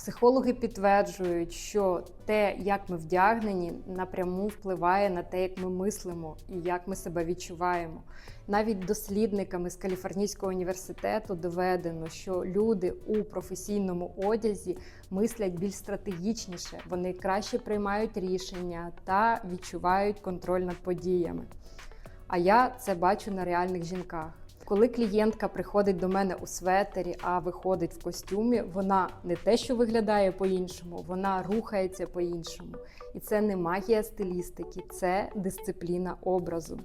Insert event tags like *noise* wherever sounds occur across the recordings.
Психологи підтверджують, що те, як ми вдягнені, напряму впливає на те, як ми мислимо і як ми себе відчуваємо. Навіть дослідниками з Каліфорнійського університету доведено, що люди у професійному одязі мислять більш стратегічніше, вони краще приймають рішення та відчувають контроль над подіями. А я це бачу на реальних жінках. Коли клієнтка приходить до мене у светері, а виходить в костюмі, вона не те, що виглядає по-іншому, вона рухається по-іншому. І це не магія стилістики, це дисципліна образу.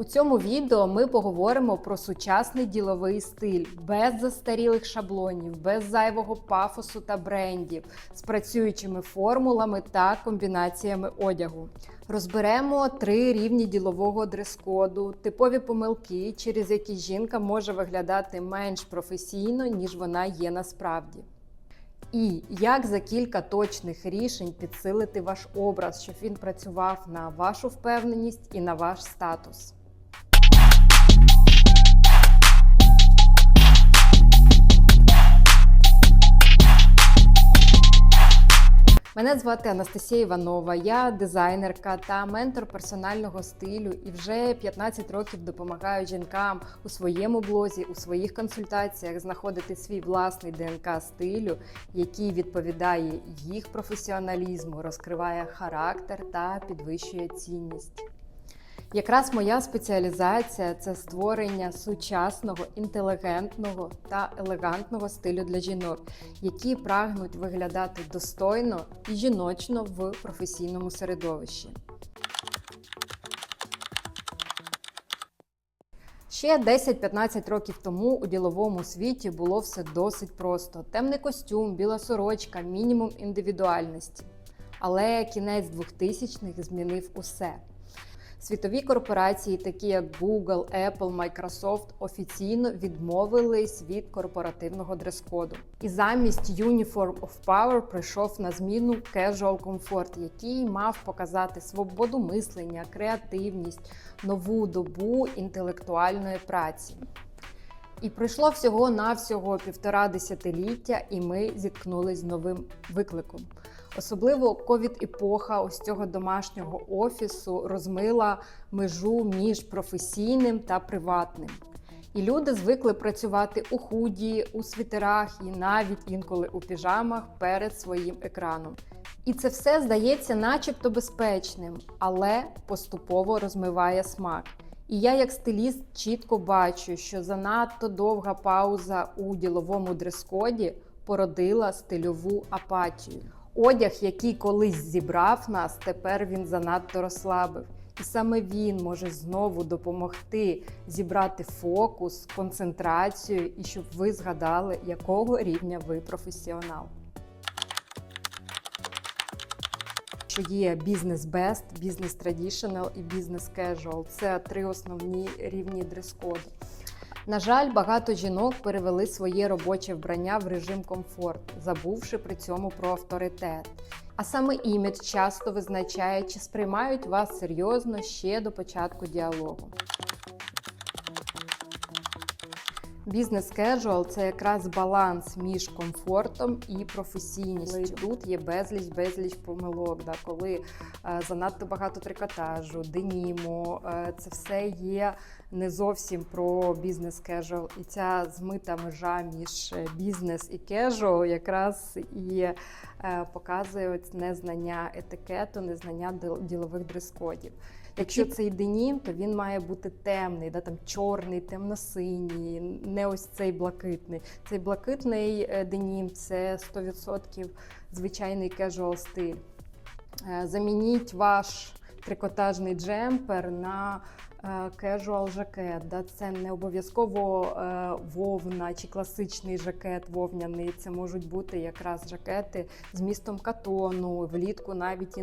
У цьому відео ми поговоримо про сучасний діловий стиль без застарілих шаблонів, без зайвого пафосу та брендів, з працюючими формулами та комбінаціями одягу. Розберемо три рівні ділового дрес-коду, типові помилки, через які жінка може виглядати менш професійно, ніж вона є насправді. І як за кілька точних рішень підсилити ваш образ, щоб він працював на вашу впевненість і на ваш статус. Мене звати Анастасія Іванова, я дизайнерка та ментор персонального стилю і вже 15 років допомагаю жінкам у своєму блозі, у своїх консультаціях знаходити свій власний ДНК стилю, який відповідає їх професіоналізму, розкриває характер та підвищує цінність. Якраз моя спеціалізація це створення сучасного, інтелігентного та елегантного стилю для жінок, які прагнуть виглядати достойно і жіночно в професійному середовищі. Ще 10-15 років тому у діловому світі було все досить просто: темний костюм, біла сорочка, мінімум індивідуальності. Але кінець 2000-х змінив усе. Світові корпорації, такі як Google, Apple, Microsoft, офіційно відмовились від корпоративного дрес-коду. І замість Uniform of Power прийшов на зміну Casual Comfort, який мав показати свободу мислення, креативність, нову добу інтелектуальної праці. І пройшло всього навсього півтора десятиліття, і ми зіткнулись з новим викликом. Особливо ковід-епоха ось цього домашнього офісу розмила межу між професійним та приватним. І люди звикли працювати у худі, у світерах і навіть інколи у піжамах перед своїм екраном. І це все здається, начебто безпечним, але поступово розмиває смак. І я, як стиліст, чітко бачу, що занадто довга пауза у діловому дрес-коді породила стильову апатію. Одяг, який колись зібрав нас, тепер він занадто розслабив. І саме він може знову допомогти зібрати фокус, концентрацію і щоб ви згадали, якого рівня ви професіонал. Що є бізнес best, бізнес traditional і бізнес casual. Це три основні рівні дрес-коду. На жаль, багато жінок перевели своє робоче вбрання в режим комфорт, забувши при цьому про авторитет. А саме імідж часто визначає, чи сприймають вас серйозно ще до початку діалогу. Бізнес кежуал це якраз баланс між комфортом і професійністю. Тут є безліч безліч помилок, да, коли е, занадто багато трикотажу, деніму. Е, це все є не зовсім про бізнес кежуал. І ця змита межа між бізнес і кежуал якраз і е, показує незнання етикету, незнання ділових дрес-кодів. Якщо це денім, то він має бути темний, да, там чорний, темно-синій, не ось цей блакитний. Цей блакитний е, денім це 100% звичайний кежуал стиль. Е, Замініть ваш трикотажний джемпер на кежуал жакет. Да? Це не обов'язково е, вовна чи класичний жакет вовняний. Це можуть бути якраз жакети з містом катону, влітку навіть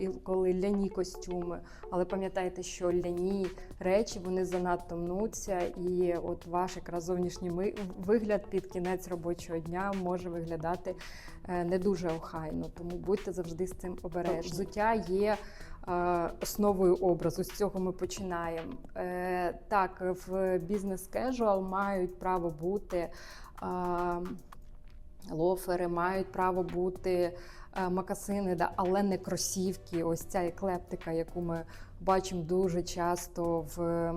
інколи, ляні костюми. Але пам'ятайте, що ляні речі вони занадто мнуться, і от ваш якраз зовнішній вигляд під кінець робочого дня може виглядати е, не дуже охайно. Тому будьте завжди з цим обережні. Взуття є основою образу. З цього ми починаємо. Е, Так, в бізнес кежуал мають право бути. е, лофери, мають право бути е, макасини, але не кросівки. Ось ця еклептика, яку ми бачимо дуже часто в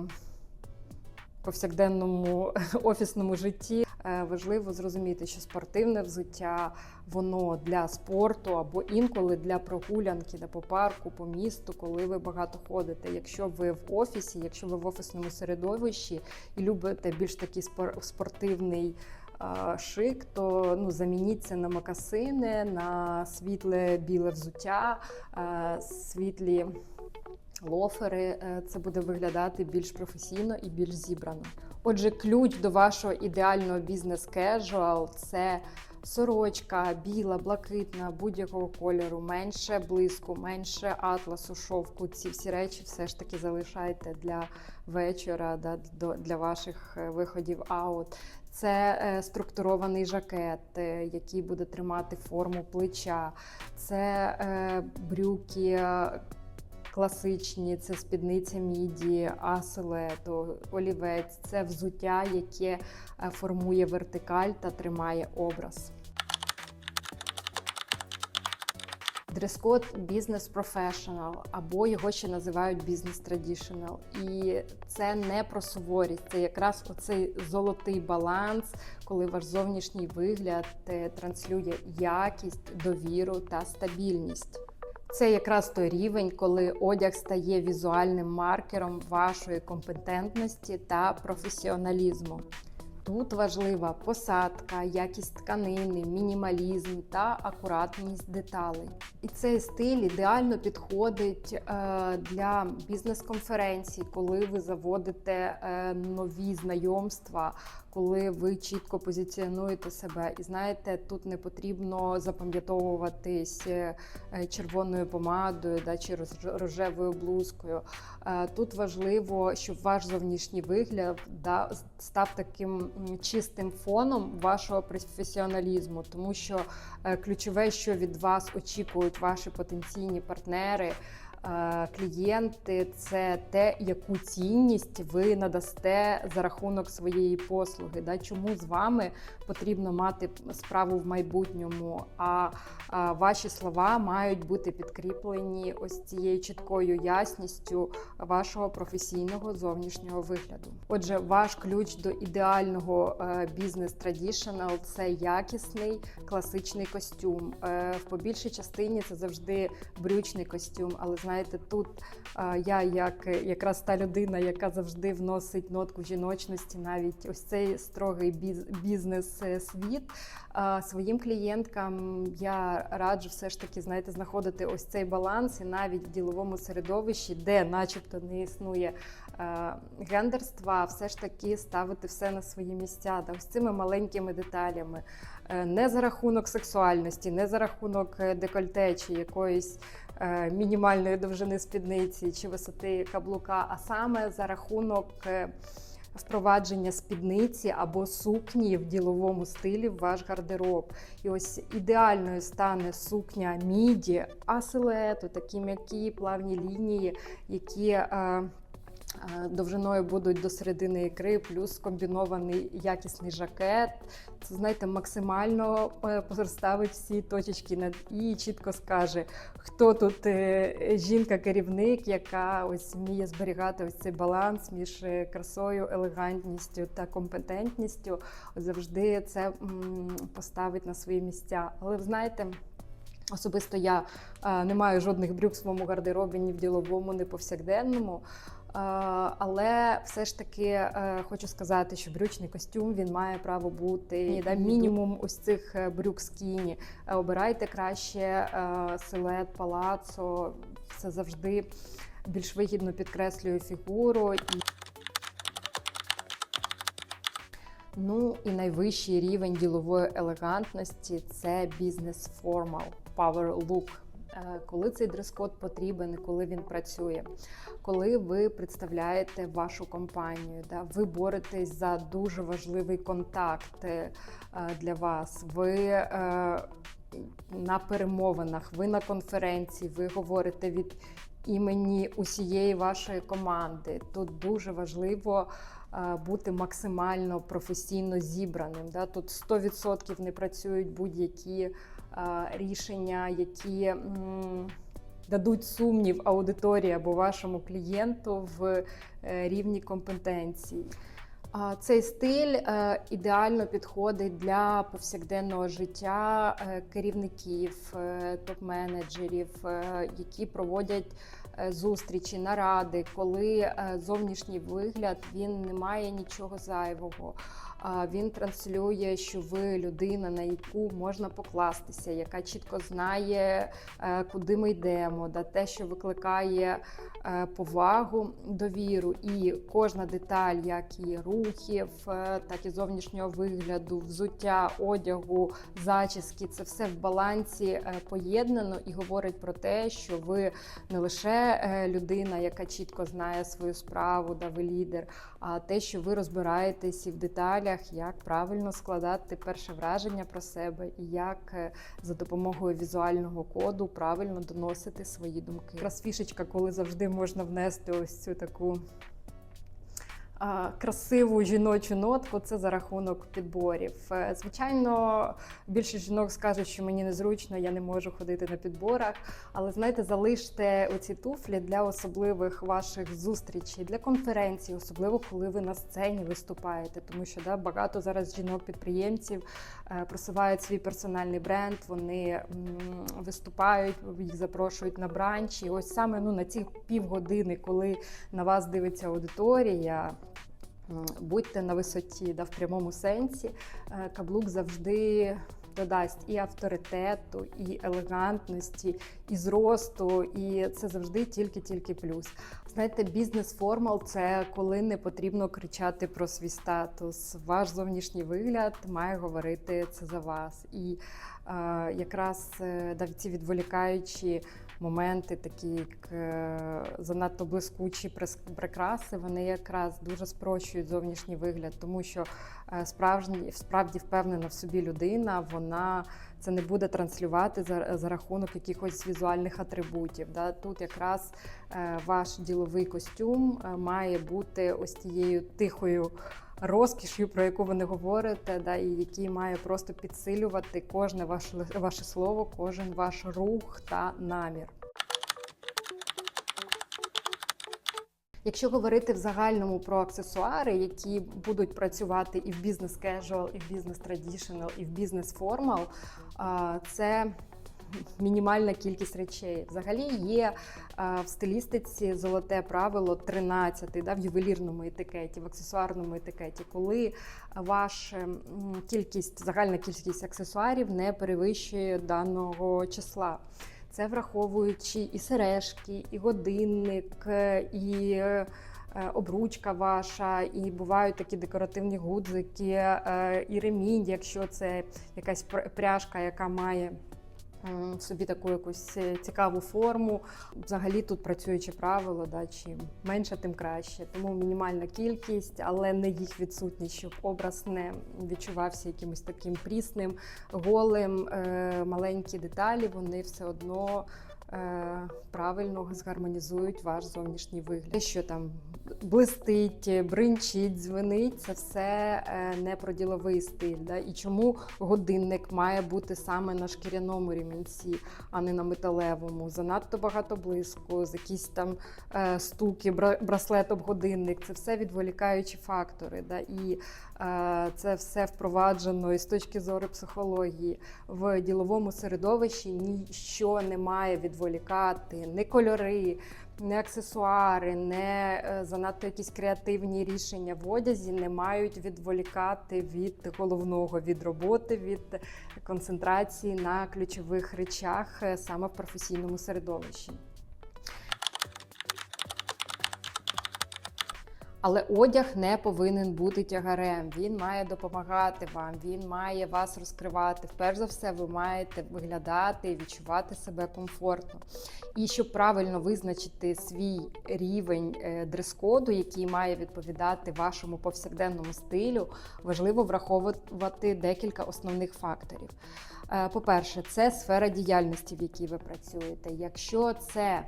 повсякденному *laughs* офісному житті. Е, Важливо зрозуміти, що спортивне взуття воно для спорту або інколи для прогулянки да, по парку, по місту, коли ви багато ходите. Якщо ви в офісі, якщо ви в офісному середовищі і любите більш такий спор- спортивний шик, то ну замініть це на макасини, на світле біле взуття, е, світлі. Лофери Е, це буде виглядати більш професійно і більш зібрано. Отже, ключ до вашого ідеального бізнес кежуал це сорочка, біла, блакитна, будь-якого кольору, менше блиску, менше атласу, шовку. Ці всі речі все ж таки залишайте для вечора, да, для ваших е, виходів аут. Це е, структурований жакет, який буде тримати форму плеча. Це брюки. Класичні, це спідниця міді, асилето, олівець, це взуття, яке е, формує вертикаль та тримає образ. Дрес-код бізнес професіонал або його ще називають бізнес традішнл. І це не про суворість, це якраз оцей золотий баланс, коли ваш зовнішній вигляд е, транслює якість, довіру та стабільність. Це якраз той рівень, коли одяг стає візуальним маркером вашої компетентності та професіоналізму. Тут важлива посадка, якість тканини, мінімалізм та акуратність деталей. І цей стиль ідеально підходить е, для бізнес-конференцій, коли ви заводите е, нові знайомства, коли ви чітко позиціонуєте себе. І знаєте, тут не потрібно запам'ятовуватись е, е, червоною помадою да, чи рожевою блузкою. Е, Тут важливо, щоб ваш зовнішній вигляд да, став таким чистим фоном вашого професіоналізму, тому що ключове, що від вас очікують ваші потенційні партнери. Клієнти це те, яку цінність ви надасте за рахунок своєї послуги. Да? Чому з вами потрібно мати справу в майбутньому? А, а ваші слова мають бути підкріплені ось цією чіткою ясністю вашого професійного зовнішнього вигляду. Отже, ваш ключ до ідеального е, бізнес традішнл це якісний класичний костюм. Е, В побільшій частині це завжди брючний костюм. Але знаєте, тут е, я як якраз та людина, яка завжди вносить нотку жіночності, навіть ось цей строгий біз- бізнес-світ. е, Своїм клієнткам я раджу все ж таки знаєте, знаходити ось цей баланс, і навіть в діловому середовищі, де, начебто, не існує гендерства, все ж таки ставити все на свої місця, да, ось цими маленькими деталями. Е, Не за рахунок сексуальності, не за рахунок е, декольте чи якоїсь мінімальної довжини спідниці чи висоти каблука, а саме за рахунок. е, Впровадження спідниці або сукні в діловому стилі в ваш гардероб. І ось ідеальною стане сукня міді, асилету, такі м'які плавні лінії, які е, е, довжиною будуть до середини ікри, плюс комбінований якісний жакет. Це знаєте, максимально е, розставить всі точечки над і чітко скаже, хто тут е, жінка-керівник, яка ось вміє зберігати ось цей баланс між е, красою, елегантністю та компетентністю. Завжди це поставить на свої місця. Але ви знаєте. Особисто я е, не маю жодних брюк в своєму гардеробі ні в діловому, ні повсякденному. Е, Але все ж таки е, хочу сказати, що брючний костюм він має право бути да, мінімум ось цих е, брюк скіні. Обирайте краще силует палацо. Це завжди більш вигідно підкреслює фігуру. Ну і найвищий рівень ділової елегантності це бізнес формал, power look. Е, Коли цей дрес-код потрібен, коли він працює, коли ви представляєте вашу компанію, да, ви боретесь за дуже важливий контакт е, для вас. Ви е, на перемовинах, ви на конференції, ви говорите від імені усієї вашої команди. Тут дуже важливо бути максимально професійно зібраним. Да? Тут 100% не працюють будь-які рішення, які дадуть сумнів аудиторії або вашому клієнту в е, рівні компетенції. Цей стиль е, ідеально підходить для повсякденного життя е, керівників, е, топ-менеджерів, е, які проводять е, зустрічі, наради, коли е, зовнішній вигляд він не має нічого зайвого. Він транслює, що ви людина, на яку можна покластися, яка чітко знає, е, куди ми йдемо, да, те, що викликає е, повагу, довіру. І кожна деталь, як і рухів, е, так і зовнішнього вигляду, взуття, одягу, зачіски, це все в балансі поєднано і говорить про те, що ви не лише людина, яка чітко знає свою справу, да, ви лідер, а те, що ви розбираєтесь і в деталях, як правильно складати перше враження про себе, і як е, за допомогою візуального коду правильно доносити свої думки. Якраз фішечка, коли завжди можна внести ось цю таку. Красиву жіночу нотку це за рахунок підборів. Е, Звичайно, більшість жінок скажуть, що мені незручно, я не можу ходити на підборах. Але знаєте, залиште оці туфлі для особливих ваших зустрічей, для конференцій, особливо коли ви на сцені виступаєте. Тому що да, багато зараз жінок-підприємців е, просувають свій персональний бренд, вони виступають, їх запрошують на бранч. І ось саме ну, на ці півгодини, коли на вас дивиться аудиторія. Будьте на висоті, да, в прямому сенсі. Е, Каблук завжди додасть і авторитету, і елегантності, і зросту, і це завжди тільки-тільки плюс. Знаєте, бізнес-формал це коли не потрібно кричати про свій статус. Ваш зовнішній вигляд має говорити це за вас. І е, якраз е, ці відволікаючі моменти, такі як е, занадто блискучі прикраси, вони якраз дуже спрощують зовнішній вигляд, тому що е, справжні, справді впевнена в собі людина, вона це не буде транслювати за, за рахунок якихось візуальних атрибутів. Да? Тут якраз е, ваш діловий костюм е, має бути ось тією тихою розкішю, про яку ви не говорите, да, і який має просто підсилювати кожне ваше, ваше слово, кожен ваш рух та намір. Якщо говорити в загальному про аксесуари, які будуть працювати і в бізнес casual, і в бізнес traditional, і в бізнес формал, це мінімальна кількість речей. Взагалі є в стилістиці золоте правило 13 да, в ювелірному етикеті, в аксесуарному етикеті, коли ваша кількість, загальна кількість аксесуарів не перевищує даного числа. Це враховуючи і сережки, і годинник, е, і е, обручка ваша, і бувають такі декоративні гудзики, е, і ремінь, якщо це якась пр- пряжка, яка має собі таку якусь е, цікаву форму. Взагалі тут працююче правило, да, чим менше, тим краще. Тому мінімальна кількість, але не їх відсутність, щоб образ не відчувався якимось таким прісним, голим. Е, маленькі деталі вони все одно. Е, Правильно згармонізують ваш зовнішній вигляд. Те, що там блистить, бринчить, дзвенить, це все е, не про діловий стиль. Да? І чому годинник має бути саме на шкіряному ремінці, а не на металевому? Занадто багато блиску, з якісь там е, стуки, бра- браслет об годинник. Це все відволікаючі фактори. Да? І це все впроваджено і з точки зору психології в діловому середовищі ніщо не має відволікати, не кольори, не аксесуари, не е, занадто якісь креативні рішення в одязі не мають відволікати від головного, від роботи, від концентрації на ключових речах е, саме в професійному середовищі. Але одяг не повинен бути тягарем. Він має допомагати вам, він має вас розкривати. Вперш за все, ви маєте виглядати і відчувати себе комфортно. І щоб правильно визначити свій рівень е, дрес-коду, який має відповідати вашому повсякденному стилю, важливо враховувати декілька основних факторів. Е, По-перше, це сфера діяльності, в якій ви працюєте. Якщо це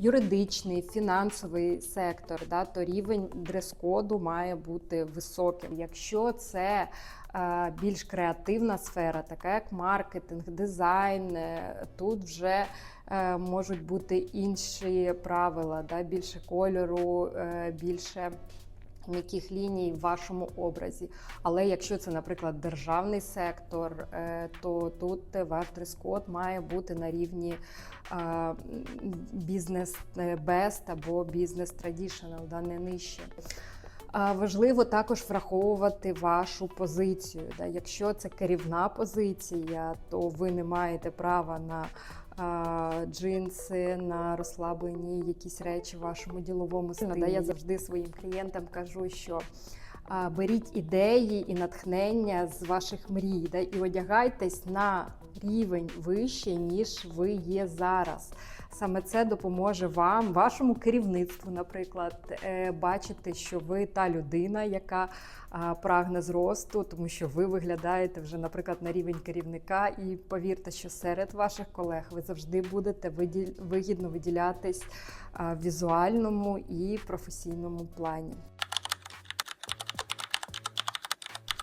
юридичний, фінансовий сектор, да, то рівень дрес-коду має бути високим. Якщо це е, більш креативна сфера, така як маркетинг, дизайн, е, тут вже е, можуть бути інші правила, да, більше кольору, більше м'яких ліній в вашому образі. Але якщо це, наприклад, державний сектор, е, то тут ваш дрес-код має бути на рівні е, бізнес best або бізнес traditional, да, не нижче. Важливо також враховувати вашу позицію. Якщо це керівна позиція, то ви не маєте права на джинси, на розслаблені якісь речі в вашому діловому стилі. Я завжди своїм клієнтам кажу, що беріть ідеї і натхнення з ваших мрій, да, і одягайтесь на рівень вище, ніж ви є зараз. Саме це допоможе вам, вашому керівництву, наприклад, е, бачити, що ви та людина, яка прагне зросту, тому що ви виглядаєте вже, наприклад, на рівень керівника. І повірте, що серед ваших колег ви завжди будете вигідно виділятись в візуальному і професійному плані.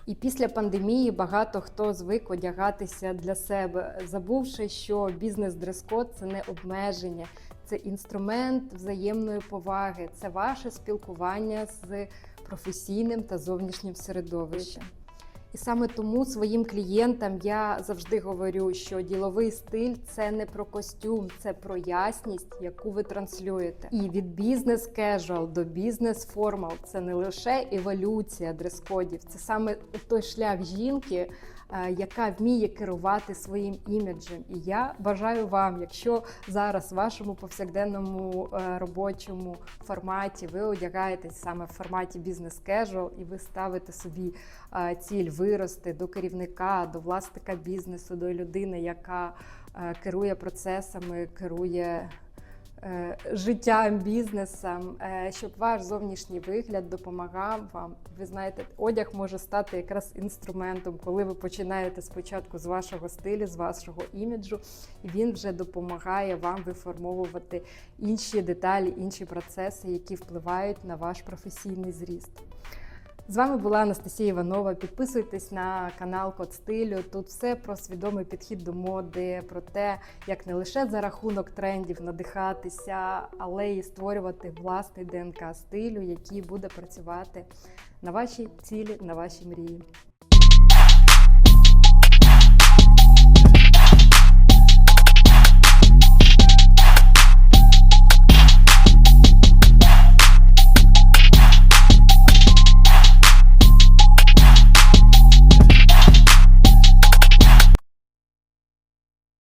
І після пандемії багато хто звик одягатися для себе, забувши, що бізнес-дрес-код це не обмеження, це інструмент взаємної поваги, це ваше спілкування з професійним та зовнішнім середовищем. І саме тому своїм клієнтам я завжди говорю, що діловий стиль це не про костюм, це про ясність, яку ви транслюєте. І від бізнес кежуал до бізнес формал це не лише еволюція дрес-кодів, це саме той шлях жінки, яка вміє керувати своїм іміджем. І я бажаю вам, якщо зараз в вашому повсякденному е, робочому форматі ви одягаєтесь саме в форматі бізнес кежуал і ви ставите собі е, ціль вирости до керівника, до власника бізнесу, до людини, яка е, керує процесами, керує е, життям, бізнесом, е, щоб ваш зовнішній вигляд допомагав вам. Ви знаєте, одяг може стати якраз інструментом, коли ви починаєте спочатку з вашого стилю, з вашого іміджу, і він вже допомагає вам виформовувати інші деталі, інші процеси, які впливають на ваш професійний зріст. З вами була Анастасія Іванова. Підписуйтесь на канал Код стилю. Тут все про свідомий підхід до моди, про те, як не лише за рахунок трендів надихатися, але й створювати власний ДНК стилю, який буде працювати на ваші цілі, на ваші мрії.